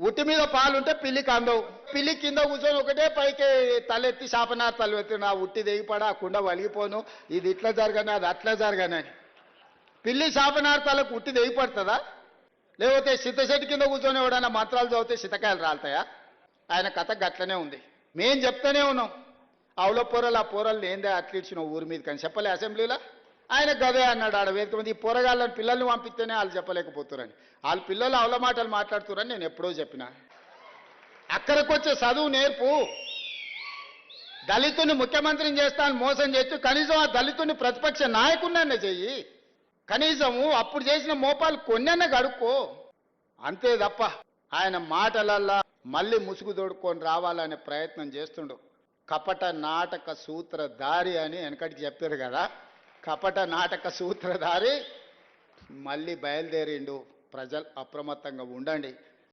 ఉట్టి మీద పాలు ఉంటే పిల్లికి అందవు పిల్లి కింద కూర్చొని ఒకటే పైకి తలెత్తి శాపనార్ తలెత్తి నా ఉట్టి దిగిపడా ఆ కుండ వలిగిపోను ఇది ఇట్లా జరగని అది అట్లా జరగనని పిల్లి శాపనార్ తలకు ఉట్టి దిగిపడుతుందా? లేకపోతే సిద్ధశెట్టి కింద కూర్చొని ఎవడైనా మంత్రాలు చదివితే సితకాయలు రాలుతాయా? ఆయన కథ గట్లనే ఉంది. మేం చెప్తానే ఉన్నాం. అవుల పొరలు ఆ పొరలు ఏందే అట్లిచ్చిన ఊరి మీద కానీ చెప్పలే అసెంబ్లీలో? ఆయన గదే అన్నాడు ఆడ వేదిక మీద ఈ పొరగాళ్ళని పిల్లల్ని పంపిస్తేనే వాళ్ళు చెప్పలేకపోతున్నారని వాళ్ళ పిల్లలు అవల మాటలు మాట్లాడుతున్నారని నేను ఎప్పుడో చెప్పిన. అక్కడికి వచ్చే చదువు నేర్పు. దళితుని ముఖ్యమంత్రిని చేస్తాను మోసం చేస్తూ కనీసం ఆ దళితుని ప్రతిపక్ష నాయకుడినన్నా చెయ్యి. కనీసము అప్పుడు చేసిన మోపాలు కొన్నన్నా గడుక్కో అంతే తప్ప ఆయన మాటలల్లా మళ్ళీ ముసుగు తోడుకొని రావాలనే ప్రయత్నం చేస్తుండు. కపట నాటక సూత్రధారి అని వెనకటికి చెప్పారు కదా. కపట నాటక సూత్రధారి మళ్ళీ బయలుదేరిండు. ప్రజలు అప్రమత్తంగా ఉండండి.